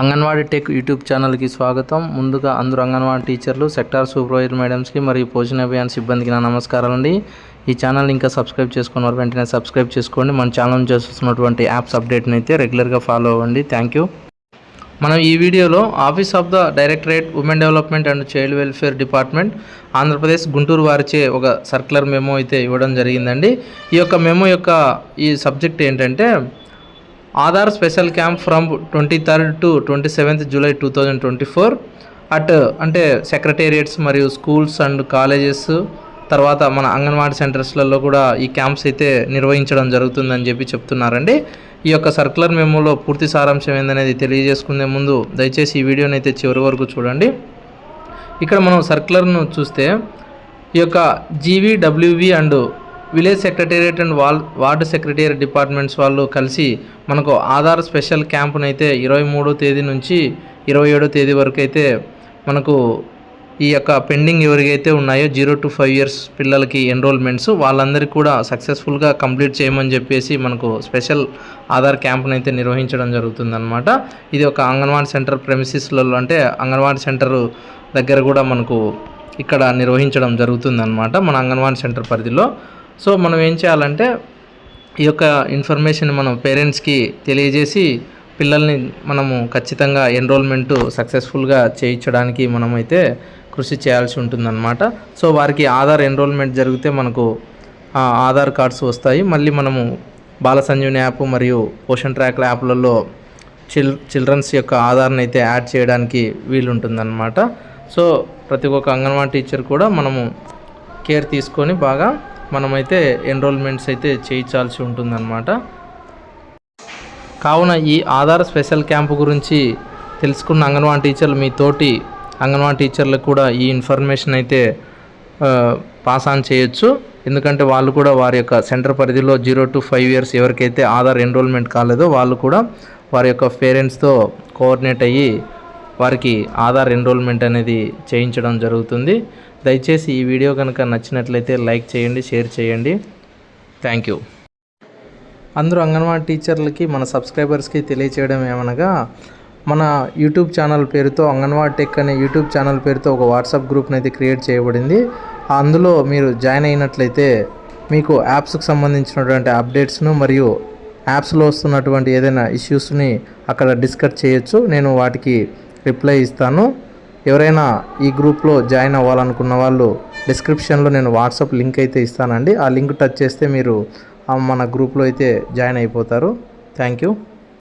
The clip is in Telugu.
అంగన్వాడీ టెక్ యూట్యూబ్ ఛానల్కి స్వాగతం. ముందుగా అందరూ అంగన్వాడీ టీచర్లు సెక్టార్ సూపర్వైజర్ మేడమ్స్కి మరియు పోషణ అభియాన్ సిబ్బందికి నా నమస్కారాలు అండి ఈ ఛానల్ ఇంకా సబ్స్క్రైబ్ చేసుకున్న వారు వెంటనే సబ్స్క్రైబ్ చేసుకోండి. మన ఛానల్ చేస్తున్నటువంటి యాప్స్ అప్డేట్ని అయితే రెగ్యులర్గా ఫాలో అవ్వండి. Thank you. మనం ఈ వీడియోలో office of the directorate women development and child welfare department Andhra Pradesh Guntur వారిచే ఒక సర్క్యులర్ మెమో అయితే ఇవ్వడం జరిగిందండి. ఈ యొక్క మెమో యొక్క ఈ సబ్జెక్ట్ ఏంటంటే Aadhaar special camp from twenty third to twenty seventh July two thousand twenty four. At అంటే సెక్రటేరియట్స్ మరియు స్కూల్స్ అండ్ కాలేజెస్ తర్వాత మన అంగన్వాడీ సెంటర్స్లలో కూడా ఈ క్యాంప్స్ అయితే నిర్వహించడం జరుగుతుందని చెప్పి చెప్తున్నారండి. ఈ యొక్క సర్కులర్ మెమోలో పూర్తి సారాంశం ఏందనేది తెలియజేసుకునే ముందు దయచేసి ఈ వీడియోని అయితే చివరి వరకు చూడండి. ఇక్కడ మనం సర్కులర్ను చూస్తే ఈ యొక్క GVWV and village secretariat and wall ward secretariat departments వాళ్ళు కలిసి మనకు ఆధార్ స్పెషల్ క్యాంపును అయితే ఇరవై మూడో తేదీ నుంచి ఇరవై ఏడో తేదీ వరకు అయితే మనకు ఈ యొక్క పెండింగ్ ఎవరికైతే ఉన్నాయో జీరో టు ఫైవ్ ఇయర్స్ పిల్లలకి ఎన్రోల్మెంట్స్ వాళ్ళందరికీ కూడా సక్సెస్ఫుల్గా కంప్లీట్ చేయమని చెప్పేసి మనకు స్పెషల్ ఆధార్ క్యాంప్ను అయితే నిర్వహించడం జరుగుతుందన్నమాట. ఇది ఒక అంగన్వాడీ సెంటర్ ప్రెమిసిస్లలో అంటే అంగన్వాడీ సెంటర్ దగ్గర కూడా మనకు ఇక్కడ నిర్వహించడం జరుగుతుందన్నమాట మన అంగన్వాడీ సెంటర్ పరిధిలో. సో మనం ఏం చేయాలంటే ఈ యొక్క ఇన్ఫర్మేషన్ మనం పేరెంట్స్కి తెలియజేసి పిల్లల్ని మనము ఖచ్చితంగా ఎన్రోల్మెంట్ సక్సెస్ఫుల్గా చేయించడానికి మనమైతే కృషి చేయాల్సి ఉంటుందన్నమాట. సో వారికి ఆధార్ ఎన్రోల్మెంట్ జరిగితే మనకు ఆ, ఆధార్ కార్డ్స్ వస్తాయి. మళ్ళీ మనము బాల సంజీవని యాప్ మరియు పోషన్ ట్రాక్ యాప్లలో చిల్ చిల్డ్రన్స్ యొక్క ఆధార్ని అయితే యాడ్ చేయడానికి వీలుంటుందన్నమాట సో ప్రతి ఒక్క అంగన్వాడీ టీచర్ కూడా మనము కేర్ తీసుకొని బాగా మనమైతే ఎన్రోల్మెంట్స్ అయితే చేయించాల్సి ఉంటుందన్నమాట. కావున ఈ ఆధార్ స్పెషల్ క్యాంపు గురించి తెలుసుకున్న అంగన్వాడీ టీచర్లు మీ తోటి అంగన్వాడీ టీచర్లకు కూడా ఈ ఇన్ఫర్మేషన్ అయితే పాస్ ఆన్ చేయొచ్చు. ఎందుకంటే వాళ్ళు కూడా వారి యొక్క సెంటర్ పరిధిలో జీరో టు ఫైవ్ ఇయర్స్ ఎవరికైతే ఆధార్ ఎన్రోల్మెంట్ కాలేదో వాళ్ళు కూడా వారి యొక్క పేరెంట్స్తో కోఆర్డినేట్ అయ్యి వారికి ఆధార్ ఎన్రోల్మెంట్ అనేది చేయించడం జరుగుతుంది. దయచేసి ఈ వీడియో కనుక నచ్చినట్లయితే లైక్ చేయండి షేర్ చేయండి. థ్యాంక్ యూ అందరూ అంగన్వాడీ టీచర్లకి మన సబ్స్క్రైబర్స్కి తెలియచేయడం ఏమనగా మన యూట్యూబ్ ఛానల్ పేరుతో అంగన్వాడీ టెక్ అనే యూట్యూబ్ ఛానల్ పేరుతో ఒక వాట్సాప్ గ్రూప్ని అయితే క్రియేట్ చేయబడింది. అందులో మీరు జాయిన్ అయినట్లయితే మీకు యాప్స్కి సంబంధించినటువంటి అప్డేట్స్ను మరియు యాప్స్లో వస్తున్నటువంటి ఏదైనా ఇష్యూస్ని అక్కడ డిస్కస్ చేయొచ్చు. నేను వాటికి రిప్లై ఇస్తాను. ఎవరైనా ఈ గ్రూప్లో జాయిన్ అవ్వాలనుకున్న వాళ్ళు డిస్క్రిప్షన్లో నేను వాట్సాప్ లింక్ అయితే ఇస్తానండి. ఆ లింక్ టచ్ చేస్తే మీరు మన గ్రూప్లో అయితే జాయిన్ అయిపోతారు. Thank you.